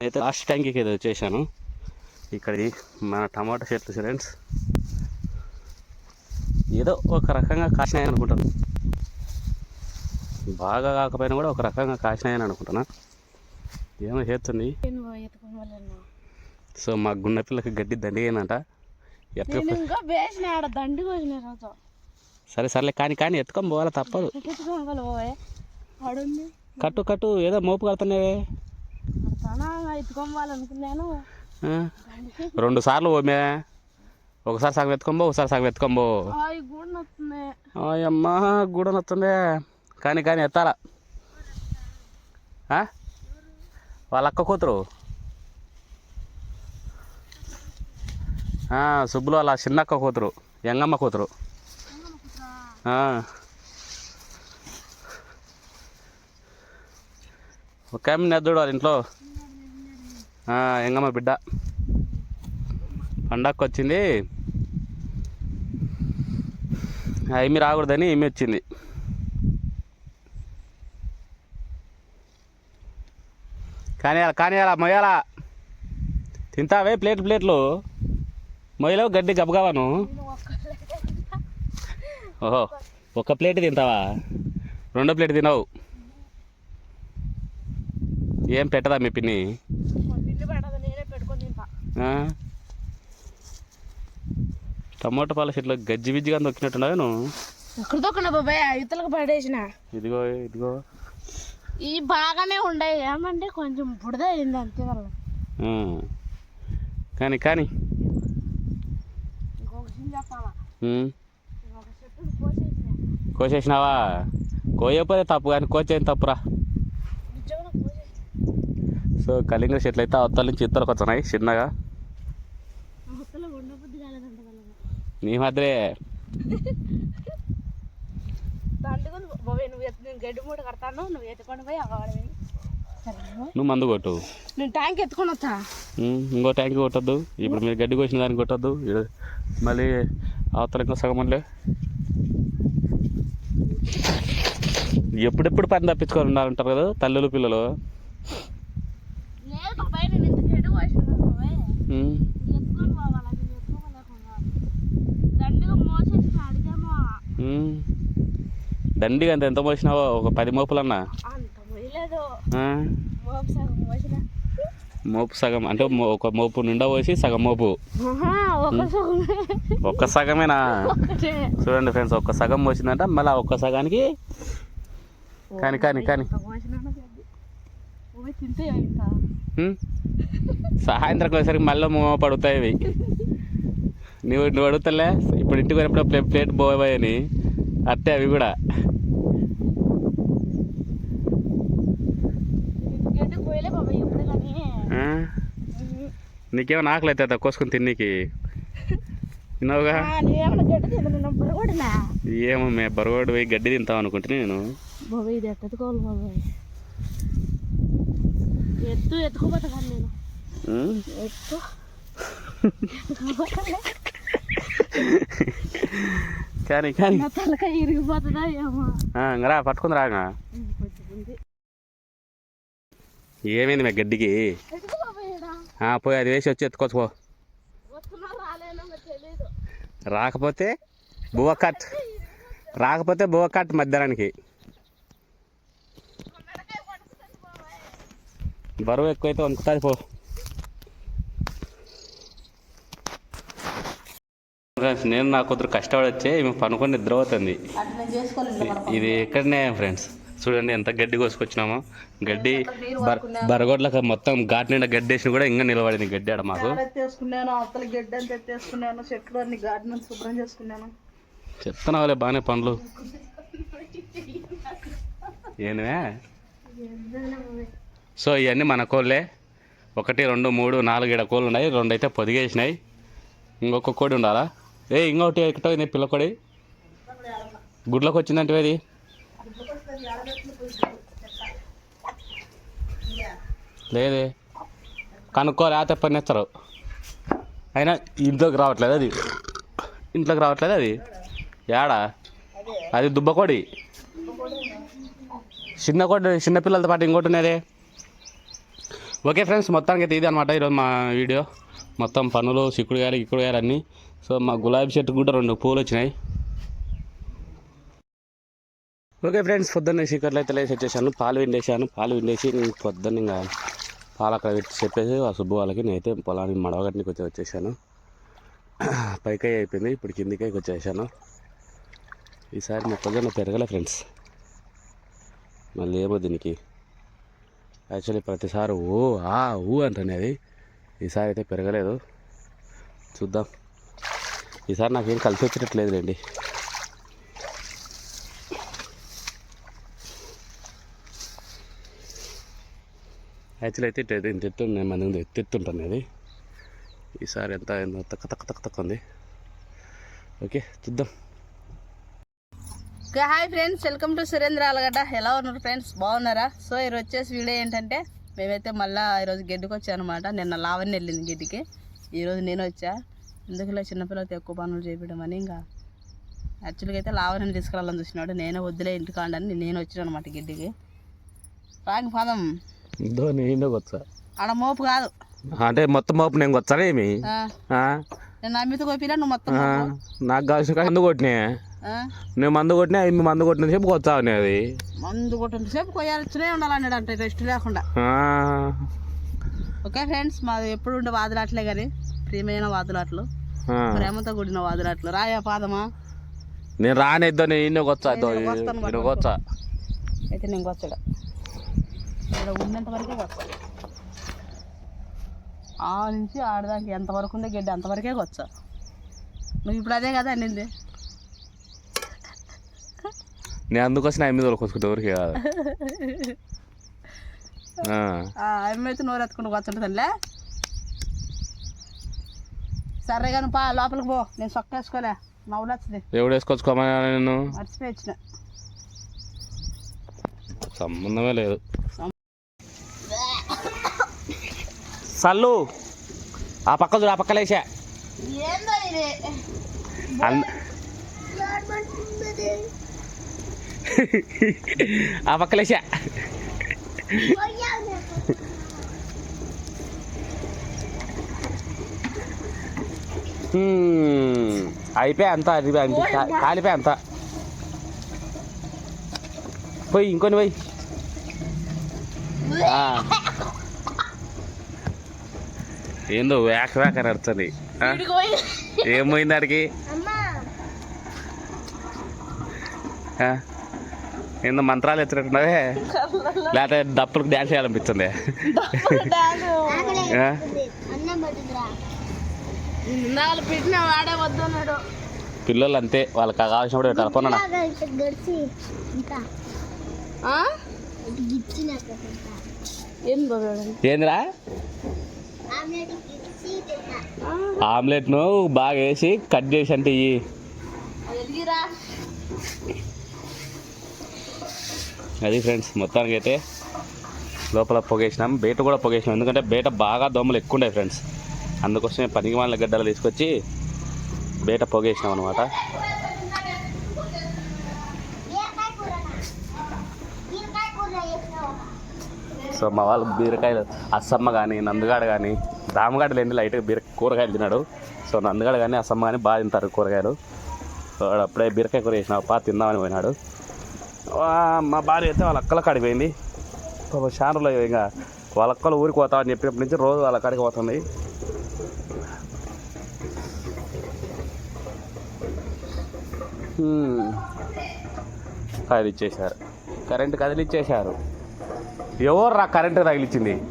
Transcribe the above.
అయితే లాస్ట్ ట్యాంక్కి ఏదో వచ్చేసాను ఇక్కడి మన టమాటా చెట్లు ఫ్రెండ్స్ ఏదో ఒక రకంగా కాసినాయని అనుకుంటాను బాగా కాకపోయినా కూడా ఒక రకంగా కాసినాయని అనుకుంటున్నా. ఏమో చేస్తుంది. సో మా గున్న పిల్లకి గడ్డి దండి రోజు. సరే సర్లే కానీ కానీ ఎత్తుకొని పోవాలి తప్పదు. కట్టు కట్టు ఏదో మోపు కడుతున్నావే? రెండు సార్లు ఓమే. ఒకసారి సగం ఎత్తుకొంబో ఒకసారి సగం ఎత్తుకొంబో. అమ్మా గూడ నొత్తుందే. కానీ కానీ ఎత్తాలా? వాళ్ళ అక్క కూతురు? సుబ్బులు వాళ్ళ చిన్నక్క కూతురు ఎంగమ్మ కూతురు. ఒక ఆమె నెద్దుడు వాళ్ళ ఇంట్లో. ఎంగమ్మ బిడ్డ. పండగకి వచ్చింది ఏమి రాకూడదని ఏమి వచ్చింది. కానీ కానీ అలా మొయ్యాలా. తింటావే ప్లేట్ ప్లేట్లు. మొయ్యలో గడ్డి గబగబను. ఓహో ఒక ప్లేట్ తింటావా? రెండో ప్లేట్ తినవు. ఏం పెట్టదా మీ పిన్ని మా పిల్లి పడదు నేనే పెట్టుకొని తింటా ఆ? టమోటా పాల చెట్లు గజ్జి బిజ్జిగా నొక్కినట్టున్నావు నువ్వు. ఎక్కడ దొక్కన బాబాయ్? ఇతలకు పడేసిన. ఇదిగో ఇదిగో. ఈ బాగానే ఉండే ఏమంటే కొంచెం బుడద అయింది అంతే వల్ల. కానీ కానీ. కోసేసినావా? కోయకపోతే తప్పు కానీ కోచేం తప్పురా. సో కలింగ చెట్లు అయితే అవతల నుంచి ఇత్తలకు వస్తున్నాయి చిన్నగా అవతల ఉండబుద్ధి కాలేదంట వాళ్ళకి నీ మాదిరే దండుకొని బాబాయ్ నువ్వు ఎత్తు నేను గడ్డి మూట కడతాను నువ్వు ఎత్తుకొని పోయి అవ్వాలి సరే నువ్వు మందు కొట్టు. నేను ట్యాంక్ ఎత్తుకొని వస్తా. ఇంకో ట్యాంక్ కొట్టద్దు. ఇప్పుడు మీరు గడ్డి కోసిన దానికి కొట్టద్దు. మళ్ళీ అవతల ఇంకో సగం ఉండలే ఎప్పుడెప్పుడు పని తప్పించుకొని ఉండాలంటారు కదా తల్లులు పిల్లలు లేదు బాబాయ్ నేను ఇంత గడ్డి కోసిన బాబాయ్ ఉమ్, ఎత్తుకొని పోవాలా నేను ఎత్తుకోలేకుండా దండిగా మోసేసిన అడిగేమో ఉమ్. దండిగా అంత ఎంత మోసినావో? ఒక పది మోపులన్నా? మోపు సగం అంటే ఒక మోపు నిండా పోసి సగం మోపు. ఒక్క సగమేనా? చూడండి ఫ్రెండ్స్ ఒక్క సగం పోసిందంట మళ్ళీ ఒక్క సగానికి కానీ కానీ కానీ. సాయంత్రం వచ్చేసరికి మళ్ళీ మోమ పడుతాయి ఇవి. నువ్వు నువ్వు అడుగుతలే? ఇప్పుడు ఇంటికి పోయినప్పుడు ప్లే ప్లేట్ పోవాయని అట్టే అవి కూడా? నీకేమో ఆకలి అవుతుందా కోసుకొని తిన్నీకి. తిన్నావుగా? ఏమో మే బరగోడు పోయి గడ్డి తింటాం అనుకుంటే నేను. ఎత్తు ఎత్తుకోపోతా నేను. ఎత్తు. కానీ కానీ. నా తలకాయ ఇరిగిపోతుందా ఏమో. ఆ, ఇంగరా పట్టుకుని రాగా కొంచెం ఉంది. ఏమైంది మీ గడ్డికి? పోయి అది వేసి వచ్చి ఎత్తుకోవచ్చు రాకపోతే బువ్వ కట్. రాకపోతే బువ్వ కట్ మధ్యాహ్నానికి. బరువు ఎక్కువైతే వణుకుతుంది పో. ఫ్రెండ్స్ నేను నా కూతురు కష్టపడి వచ్చే ఈమె పనుకొని నిద్ర అవుతుంది ఇది ఎక్కడనే ఫ్రెండ్స్? చూడండి ఎంత గడ్డి కోసుకొచ్చినామో. గడ్డి బర్ బరగొడ్లకు మొత్తం ఘాట్ నిండా గడ్డి వేసిన కూడా ఇంకా నిలబడింది గడ్డి ఆడ మాకు. ఎత్తేసుకున్నాను అవతల గడ్డి అంతా ఎత్తేసుకున్నాను చెట్లు అన్ని గార్డెన్ అంతా శుభ్రం చేసుకున్నాను. చెప్తున్నావులే బాగానే పనులు ఏందే సో ఇవన్నీ మన కోళ్ళే. ఒకటి రెండు మూడు నాలుగు ఏడు కోళ్ళు ఉన్నాయి. రెండు అయితే పొదిగేసినాయి. ఇంకొక కోడి ఉండాలా? ఏ ఇంకోటి ఎక్కటో పిల్ల పిల్లకొడి. గుడ్లోకి వచ్చిందంటే అది లేదే. కనుక్కో రాత పనిస్తారు అయినా ఇంట్లోకి రావట్లేదు అది. ఇంట్లోకి రావట్లేదు అది. ఏడా అది దుబ్బకోడి. చిన్న కోడి చిన్నపిల్లలతో పాటు ఇంకోటి ఉన్నదే. ఓకే ఫ్రెండ్స్ మొత్తానికి అయితే ఇది అనమాట ఈరోజు మా వీడియో. మొత్తం పనులు చిక్కుడుగాయలు ఇక్కుడుగాయలు అన్నీ. సో మా గులాబీ చెట్టు కూడా రెండు పూలు వచ్చినాయి. ఓకే ఫ్రెండ్స్ పొద్దున్న చీకట్లు అయితే లేచి వచ్చేసాను. పాలు విండేసాను. పాలు విండేసి నేను పొద్దున్న ఇంకా పాలు అక్కడ పెట్టి చెప్పేసి ఆ సుబ్బు వాళ్ళకి నేనైతే పొలానికి మడవగట్టికి వచ్చి వచ్చేసాను. పైకై అయిపోయింది. ఇప్పుడు కిందికైకి వచ్చేసాను. ఈసారి మొక్కజొన్న పెరగలే ఫ్రెండ్స్. మళ్ళీ ఏమో దీనికి. యాక్చువల్లీ ప్రతిసారి ఓ ఆ ఊ అంటనేది. ఈసారి అయితే పెరగలేదు. చూద్దాం. ఈసారి నాకేం కలిసి వచ్చేటట్లేదు లేండి. యాక్చువల్లీ అయితే ఇటు ఇంత ఎత్తు నేను మంది అది. ఈసారి ఎంత తక్క తక్క తక్క తక్క ఉంది. ఓకే చూద్దాం. Okay hi friends welcome to Surendra Alagadda. ఎలా ఉన్నారు ఫ్రెండ్స్? బాగున్నారా? సో ఈరోజు వచ్చేసి వీడియో ఏంటంటే మేమైతే మళ్ళీ ఈరోజు గడ్డికి వచ్చానమాట నిన్న లావణ్య వెళ్ళింది గడ్డికి. ఈరోజు నేను వచ్చా. ఎందుకులే చిన్నపిల్లలతో ఎక్కువ పనులు చేపించడం అని ఇంకా యాక్చువల్గా అయితే లావణ్యని తీసుకురావాలని చూసినాడు. నేనే వద్దులే ఇంటికి కాండని నేను వచ్చిన అనమాట గడ్డికి. రాంగ్ పదం. ఇదో నేను వచ్చా? ఆడ మోపు కాదు. అంటే మొత్తం మోపు నేను వచ్చాను ఏమి? నేను అమ్మితో కోపిలా నువ్వు మొత్తం. నాకు కావాల్సిన మందు కొట్టినా? నేను మందు కొట్టినా మందు కొట్టిన చెప్పు వచ్చావు అది? మందు కొట్టిన సేపు కొయ్యాల్సినే ఉండాలన్నాడు అంటే రెస్ట్ లేకుండా. ఓకే ఫ్రెండ్స్ మాది ఎప్పుడు ఉండే వాదులాట్లే కానీ ప్రియమైన వాదులాట్లు. ప్రేమతో కూడిన వాదులాట్లు రాయా పాదమా నేను రానిద్దో నేను ఈయనకి వచ్చా వచ్చా అయితే నేను వచ్చాడు ఇక్కడ ఉన్నంత వరకే వచ్చా ఆ నుంచి ఆడదానికి ఎంతవరకు ఉందో గడ్డి అంతవరకే వచ్చా నువ్వు ఇప్పుడు అదే కదా అనింది నేను అందుకోసం ఐదు మీద కొసుకుంటే ఊరికి కాదు అమ్మ అయితే నోరు ఎత్తుకుంటూ వచ్చుంటుందిలే సరే కానీ పా లోపలికి పో. నేను సొక్కేసుకోలే నవ్వులు వచ్చింది. ఎవడు వేసుకొచ్చుకోమని నేను మర్చిపోయి వచ్చిన. సంబంధమే లేదు. సల్లు ఆ పక్క చూడు ఆ పక్క లేచా. ఆ పక్క లేచా. అయిపోయా అంతా అది అంటే కా- కాలిపోయా అంతా. పోయి ఇంకొని పోయి. ఏందో వేక వేక పోయి. ఏమైంది ఆడికి? ఆ? ఏందో మంత్రాలు ఎత్తున్నట్టున్నావే. లేకపోతే డప్పులకు డ్యాన్స్ చేయాలనిపిస్తుంది? నాలుగు పెట్టిన వాడే వద్దు అన్నాడు పిల్లలు అంతే వాళ్ళకి కావాల్సినప్పుడు? ఏం బాబు ఏందిరా? ఆమ్లెట్ను బాగా వేసి కట్ చేసి అంటే ఎదిగిరా అది ఫ్రెండ్స్ మొత్తానికి అయితే లోపల పొగేసినాం. బయట కూడా పొగేసినాం. ఎందుకంటే బయట బాగా దోమలు ఎక్కువ ఉన్నాయి ఫ్రెండ్స్. అందుకోసమే పనికి వాళ్ళ గడ్డలు తీసుకొచ్చి బయట పొగేసినాం అనమాట సో మా వాళ్ళు బీరకాయలు అస్సమ్మ కానీ నందుగాడు కానీ దామగాడు లేని లైట్గా బీర కూరగాయలు తిన్నాడు. సో నందుగాడు కానీ అస్సమ్మ కానీ బాగా తింటారు కూరగాయలు. అప్పుడే బీరకాయ కూర వేసిన పా తిందామని పోయినాడు. మా భార్య అయితే వాళ్ళ అక్కల కాడికి పోయింది. పాపం షానులో ఇంకా వాళ్ళ అక్కలు ఊరికి పోతామని చెప్పినప్పటి నుంచి రోజు వాళ్ళ కాడికి పోతుంది. కదిలిచ్చేశారు. కరెంటు కదిలిచ్చేశారు. ఎవరు రా కరెంటు తగిలిచ్చింది?